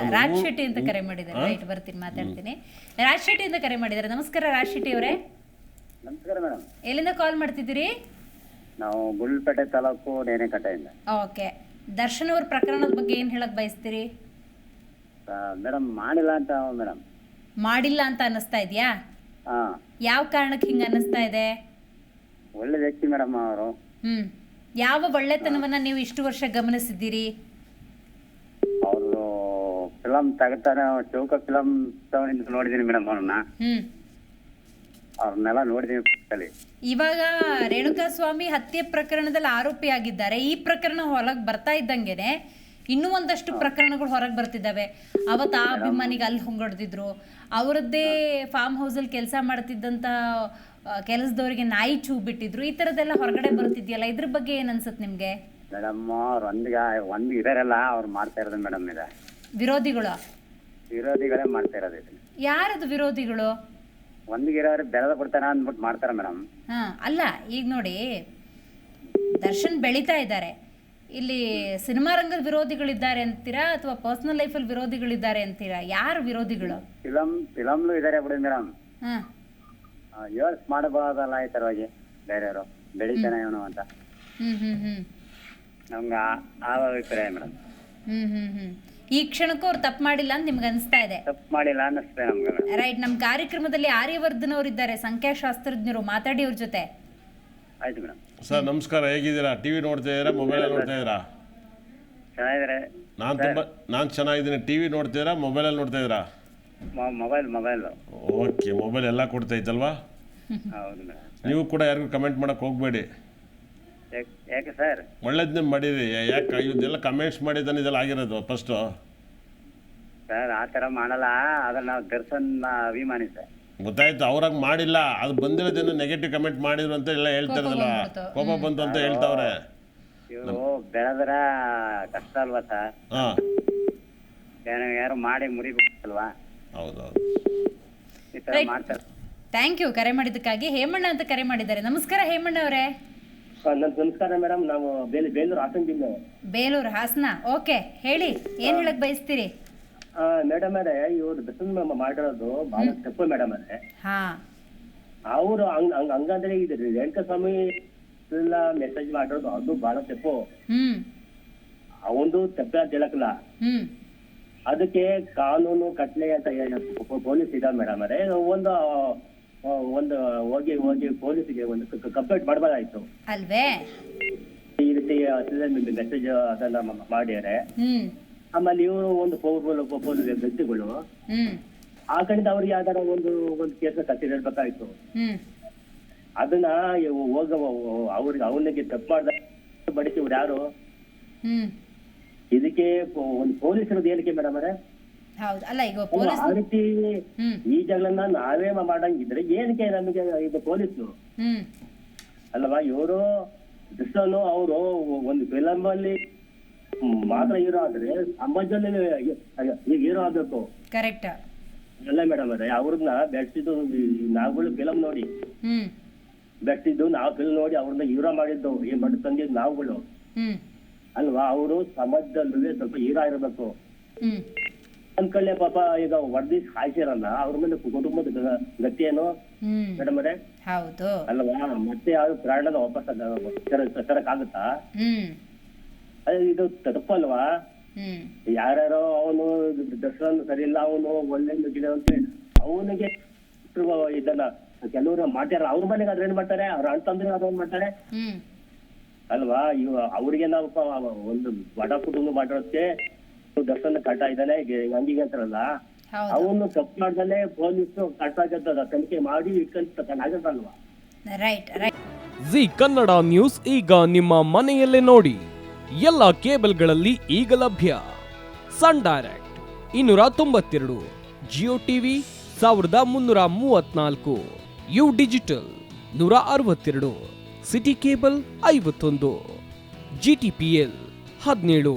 ಅಂತ. ರಾಜ್ ಶೆಟ್ಟಿ ಅಂತ ಕರೆ ಮಾಡಿದ್ದಾರೆ. ರೈಟ್ ಬರ್ತೀನಿ ಮಾತಾಡ್ತೀನಿ. ರಾಜ್ ಶೆಟ್ಟಿ ಅಂತ ಕರೆ ಮಾಡಿದ್ದಾರೆ. ನಮಸ್ಕಾರ ರಾಜ್ ಶೆಟ್ಟಿ ಅವರೇ. ನಮಸ್ಕಾರ ಮೇಡಮ್. ಎಲ್ಲಿಂದ ಕಾಲ್ ಮಾಡ್ತಿದ್ದೀರಿ? ನಾವು ಗುಳ್ಪೇಟೆ ತಾಲೂಕು ನೇನೆಕಟ್ಟೆಯಿಂದ ಓಕೆ. ದರ್ಶನ್ ಅವ್ರ ಪ್ರಕರಣದ ಬಗ್ಗೆ ಏನ್ ಹೇಳಕ್ ಬಯಸ್ತೀರಿ? ಮೇಡಮ್ ಮಾಡಿಲ್ಲ ಅಂತ ಮೇಡಮ್. ಮಾಡಿಲ್ಲ ಅಂತ ಅನ್ನಿಸ್ತಾ ಇದೆಯಾ? ಹಾ. ಯಾವ ಕಾರಣಕ್ಕೆ ಹಿಂಗ ಅನ್ನಿಸ್ತಾ ಇದೆ? ಒಳ್ಳೆ ವ್ಯಕ್ತಿ ಮೇಡಮ್ ಅವರು. ಹ್ಮ್. ಯಾವ ಒಳ್ಳೆತನವನ್ನ ನೀವು ಇಷ್ಟು ವರ್ಷ ಗಮನಿಸಿದ್ದೀರಿ? ಫಿಲಮ್ ತಗತಾನೆ ಚೌಕ ಫಿಲಮ್ ತಗೊಂಡಿದ್ದು ನೋಡಿದ್ದೀನಿ ಮೇಡಮ್ ಅವ್ರನ್ನ. ಹ್ಮ್. ಅವ್ರನ್ನೆಲ್ಲ ನೋಡಿದೀನಿ ಇವಾಗ ರೇಣುಕಾ ಸ್ವಾಮಿ ಹತ್ಯೆ ಪ್ರಕರಣದಲ್ಲಿ ಆರೋಪಿಯಾಗಿದ್ದಾರೆ ಈ ಪ್ರಕರಣ ಹೊರಗೆ ಬರ್ತಾ ಇದ್ದಂಗೆನೆ ಇನ್ನೂ ಒಂದಷ್ಟು ಪ್ರಕರಣಗಳು ಹೊರಗೆ ಬರ್ತಿದ್ದಾವೆ. ಅವತ್ತು ಆ ಅಭಿಮಾನಿಗೆ ಅಲ್ಲಿ ಹೊಂಗಡ್ದಿದ್ರು. ಅವರದ್ದೇ ಫಾರ್ಮ್ ಹೌಸಲ್ಲಿ ಕೆಲಸ ಮಾಡ್ತಿದ್ದಂಥ ಕೆಲಸದವರಿಗೆ ನಾಯಿ ಚೂ ಬಿಟ್ಟಿದ್ರು ಈ ಥರದ್ದೆಲ್ಲ ಹೊರಗಡೆ ಬರ್ತಿದ್ಯಲ್ಲ ಇದ್ರ ಬಗ್ಗೆ ಏನು ಅನ್ಸುತ್ತೆ ನಿಮಗೆ? ಮೇಡಮ್ ಅವ್ರು ಒಂದ್ ಒಂದ್ ಇದಾರಲ್ಲ ಅವ್ರು ಮಾಡ್ತಾ ಇರೋದು ಮೇಡಮ್ ಇದೆ. ವಿರೋಧಿಗಳು? ವಿರೋಧಿಗಳೇ ಮಾಡ್ತಾ ಇರೋದು ಯಾರದು ವಿರೋಧಿಗಳು? ಒಂದಿಗೆ ಇರೋರು ಬೆಳೆದ ಕೊಡ್ತಾರ ಅಂದ್ಬಿಟ್ಟು ಮಾಡ್ತಾರ ಮೇಡಮ್. ಹಾ ಅಲ್ಲ ಈಗ ನೋಡಿ ದರ್ಶನ್ ಬೆಳೀತಾ ಇದ್ದಾರೆ. ಇಲ್ಲಿ ಸಿನಿಮಾ ರಂಗದ ವಿರೋಧಿಗಳಿದ್ದಾರೆ ಅಂತೀರಾ ಅಥವಾ ಪರ್ಸನಲ್ ಲೈಫಲ್ಲಿ ವಿರೋಧಿಗಳಿದ್ದಾರೆ ಅಂತೀರಾ? ಯಾರು ವಿರೋಧಿಗಳು? ಫಿಲಂ ಫಿಲಮ್ಲು ಇದಾರೆ ಬಿಡಿ ಮೇಡಮ್. ಹಾ. ಯೋರ್ಸ್ ಮಾಡಬಹುದಲ್ಲ ಈ ತರವಾಗಿ ಬೇರೆಯವರು. ಬೆಳಿತಾನೆ ಇವನು ಅಂತ. ಹ್ಮ್ ಹ್ಮ್ ಹ್ಮ್. ನಮ್ಗೆ ಆ ಅಭಿಪ್ರಾಯ ಮೇಡಮ್. ಹ್ಮ್ ಹ್ಮ್ ಹ್ಮ್. ಈ ಕ್ಷಣಕ್ಕೂ ಅವ್ರು ತಪ್ಪು ಮಾಡಿಲ್ಲ ಅಂತ ನಿಮ್ಗೆ ಅನಿಸ್ತಾ ಇದೆ? ತಪ್ಪು ಮಾಡಿಲ್ಲ ಅನ್ನಿಸ್ತದೆ ನಮ್ಗೆ. ರೈಟ್ ನಮ್ಮ ಕಾರ್ಯಕ್ರಮದಲ್ಲಿ ಆರ್ಯವರ್ಧನ್ ಅವರಿದ್ದಾರೆ ಸಂಖ್ಯಾಶಾಸ್ತ್ರಜ್ಞರು ಮಾತಾಡಿ ಅವ್ರ ಜೊತೆ. ಆಯ್ತು ಮೇಡಮ್. ಸರ್ ನಮಸ್ಕಾರ ಹೇಗಿದ್ದೀರಾ? ಟಿವಿ ನೋಡ್ತಾ ಇದ್ದೀರಾ? ಮೊಬೈಲ್ ನೋಡ್ತಾ ಇದ್ದೀರಾ? ನಾನ್ ನಾನು ನಾನ್ ನಾನು ಟಿವಿ ನೋಡ್ತಾ ಇದ್ದೀರಾ? ಮೊಬೈಲ್ ಮೊಬೈಲಲ್ಲಿ ನೋಡ್ತಾ ಇದ್ದೀರಾ? Mobile mobile. ಓಕೆ ಮೊಬೈಲ್ ಎಲ್ಲ ಕೊಡ್ತಾ ಇದ್ದಲ್ವಾ? ಹೌದು ಮೇಡಮ್. ನೀವು ಕೂಡ ಯಾರಿಗೂ ಕಮೆಂಟ್ ಮಾಡಕ್ ಹೋಗಬೇಡಿ. ಯಾಕೆ ಸರ್? ಮಾಡಿದಿ ಮಾಡಿರಿ. ಯಾಕೆ ಇದೆಲ್ಲ ಕಮೆಂಟ್ಸ್ ಮಾಡಿದ್ದಾನೆ ಇದೆಲ್ಲ ಆಗಿರೋದು ಫಸ್ಟು ಸರ್ ಆ ಥರ ಮಾಡಲ್ಲ. ಅದ್ರ ನಾವು ದರ್ಶನ್ ಅಭಿಮಾನಿ ಸರ್. ಗೊತ್ತಾಯ್ತು ಅವ್ರಾಗ ಮಾಡಿಲ್ಲ. ಅದು ಬಂದಿರೋದೇನು ನೆಗೆಟಿವ್ ಕಮೆಂಟ್ ಮಾಡಿದ್ರು ಅಂತ ಎಲ್ಲ ಹೇಳ್ತಾ ಇರೋದಲ್ಲ ಬಂದ್ಬಿಡ್ತು. ಕೋಪ ಬಂತು ಅಂತ ಹೇಳ್ತಾವ್ರೆ. ಇವರು ಬೆಳೆದ್ರ ಕಷ್ಟ ಅಲ್ವಾ ಸರ್? ಹಾಂ. ಯಾರು ಯಾರು ಮಾಡಿ ಮುರಿಬೇಕಲ್ವಾ? ಹೌದೌದು. ಈ ಥರ Right. ಮಾಡ್ತಾರೆ. ಥ್ಯಾಂಕ್ ಯು ಕರೆ ಮಾಡಿದ್ದಕ್ಕಾಗಿ ಹೇಮಣ್ಣ ಅಂತ ಕರೆ ಮಾಡಿದ್ದಾರೆ. ನಮಸ್ಕಾರ ಹೇಮಣ್ಣ ಅವರೇ. ನನ್ನ ನಮಸ್ಕಾರ ಮೇಡಮ್ ನಾವು ಬೇಲಿ ಬೇಲೂರು ಹಾಸನ ಜಿಲ್ಲೆ. ಬೇಲೂರು ಹಾಸನ? ಓಕೆ ಹೇಳಿ ಏನ್ ಹೇಳಕ್ ಬಯಸ್ತೀರಿ? ಮೇಡಮ್ ಅವರೇ ಇವ್ರು ದರ್ಶನ್ ಮಾಡಿರೋದು ಬಹಳ ತಪ್ಪು ಮೇಡಮ್ ಅವರೇ. ಹಾ. ಅವರು ಹಂಗ್ ಹಂಗ್ ಹಂಗಂದ್ರೆ ಇದು ರೇಣುಕಾ ಸ್ವಾಮಿ ಎಲ್ಲ ಮೆಸೇಜ್ ಮಾಡಿರೋದು ಅದು ಬಹಳ ತಪ್ಪು. ಹ್ಮ್. ಅವೊಂದು ತಪ್ಪೆ ಅಂತ ಹ್ಮ್. ಅದಕ್ಕೆ ಕಾನೂನು ಕಟ್ಲೆ ಅಂತ ಹೇಳಿ ಪೊಲೀಸ್ ಇದ್ದಾವೆ ಮೇಡಮ್ ಅವರೇ. ಒಂದು ಒಂದು ಹೋಗಿ ಹೋಗಿ ಪೊಲೀಸಿಗೆ ಒಂದು ಕಂಪ್ಲೇಂಟ್ ಮಾಡಬೇಕಾಯ್ತು ಅಲ್ವೇ? ಈ ರೀತಿ ಮೆಸೇಜ್ ಅದೆಲ್ಲ ಮಾಡ್ಯಾರೆ ಹ್ಮ್. ಆಮೇಲೆ ಇವರು ಒಂದು ಪೌರ್ ಪೊಲೀಸ್ ವ್ಯಕ್ತಿಗಳು. ಹ್ಮ್. ಆ ಕಡೆಯಿಂದ ಅವ್ರಿಗೆ ಯಾವ್ದಾರ ಒಂದು ಒಂದು ಕೇಸ್ ಕಟ್ಟಿರ್ಬೇಕಾಯ್ತು ಹ್ಮ್. ಅದನ್ನ ಹೋಗ ಅವ್ರಿಗೆ ಅವನಿಗೆ ತಪ್ಪು ಮಾಡ್ದ ಬಡಿಸಿವ್ರು ಯಾರು? ಹ್ಮ್. ಇದಕ್ಕೆ ಒಂದು ಪೊಲೀಸರದ್ದು ಏನಕ್ಕೆ ಮೇಡಮ್ ಅವರೇ? ಹೌದು. ಅಲ್ಲ ಈಗ ಪೊಲೀಸ್ ಆ ರೀತಿ ಈ ಜಗಳನ್ನ ನಾವೇ ಮಾಡಂಗಿದ್ರೆ ಏನಕ್ಕೆ ನಮಗೆ ಇದು ಪೊಲೀಸು? ಹ್ಮ್. ಅಲ್ವಾ ಇವರು ದೃಶ್ಯನು ಅವರು ಒಂದು ಫಿಲಮ್ ಅಲ್ಲಿ ಮಾತ್ರ ಹೀರೋ ಆದ್ರೆ ಸಮಾಜದಲ್ಲಿ ಈಗ ಹೀರೋ ಆಗ್ಬೇಕು. ಕರೆಕ್ಟ್ ಅಲ್ಲ ಮೇಡಮ್ ಅವರೇ ಅವ್ರನ್ನ ಬೆಟ್ಟಿದ್ದು ನಾವುಗಳು ಫಿಲಮ್ ನೋಡಿ. ಬೆಟ್ಟಿದ್ದು ಬೆಳೆಸಿದ್ದು ನಾವು ಫಿಲಮ್ ನೋಡಿ ಅವ್ರನ್ನ ಹೀರೋ ಮಾಡಿದ್ದು ಏನ್ ಮಾಡಿದ್ ತಂದಿದ್ದು ನಾವುಗಳು. ಅಲ್ವಾ ಅವರು ಸಮಾಜದಲ್ಲಿ ಸ್ವಲ್ಪ ಹೀರೋ ಇರಬೇಕು ಅನ್ಕೊಳ್ಳೆ ಪಾಪ ಈಗ ವರದಿ ಹಾಯ್ಸಿರಲ್ಲ ಅವ್ರ ಮೇಲೆ ಕುಟುಂಬದ ಗತಿ ಏನು ಮೇಡಮ್ ಅವರೇ? ಹೌದು. ಅಲ್ವಾ? ಮತ್ತೆ ಯಾವ ಪ್ರಾಣದ ವಾಪಸ್ ತರಕಾಗುತ್ತಾ ಅದೇ ಇದು ತಪ್ಪಲ್ವಾ ಯಾರ್ಯಾರೋ ಅವನು ದಸರಾ ಸರಿ ಇಲ್ಲ ಅವನು ಒಳ್ಳೆ ಗಿಡ ಅಂತ ಅವನಿಗೆ ಇದನ್ನ ಕೆಲವರು ಮಾಡ್ತಾರ. ಅವ್ರ ಮನೆಗೆ ಅದ್ರ ಏನ್ ಮಾಡ್ತಾರೆ? ಅವ್ರ ಅಣ್ಣ ತಂದ್ರೆ ಏನ್ ಮಾಡ್ತಾರೆ? ಅಲ್ವಾ? ಇವ ಅವ್ರಿಗೆ ನಾವು ಒಂದು ಬಡ ಕುಟುಂಬ ಮಾಡಿರೋದಕ್ಕೆ ದರ್ಶನ ಕಟ್ಟ ಇದ್ದಾನೆ ಹಂಗಿಗೆ ಅಂತಾರಲ್ಲ ಅವನು ತಪ್ಪು ಮಾಡ್ದಲ್ಲೇ ಪೊಲೀಸ್ ಕಟ್ಟಾಗತ್ತದ ತನಿಖೆ ಮಾಡಿ ಇಟ್ಕೊಂಡ್ ರೈಟ್ ಜಿ ಕನ್ನಡ ನ್ಯೂಸ್ ಈಗ ನಿಮ್ಮ ಮನೆಯಲ್ಲೇ ನೋಡಿ. ಎಲ್ಲ ಕೇಬಲ್ಗಳಲ್ಲಿ ಈಗ ಲಭ್ಯ. ಸನ್ ಡೈರೆಕ್ಟ್ ಇನ್ನೂರ ತೊಂಬತ್ತೆರಡು ಜಿಯೋ ಟಿವಿ ಸಾವಿರದ ಮುನ್ನೂರ ಮೂವತ್ನಾಲ್ಕು ಯು ಡಿಜಿಟಲ್ ನೂರ ಅರವತ್ತೆರಡು ಸಿಟಿ ಕೇಬಲ್ ಐವತ್ತೊಂದು ಜಿ ಟಿ ಪಿ ಎಲ್ ಹದಿನೇಳು.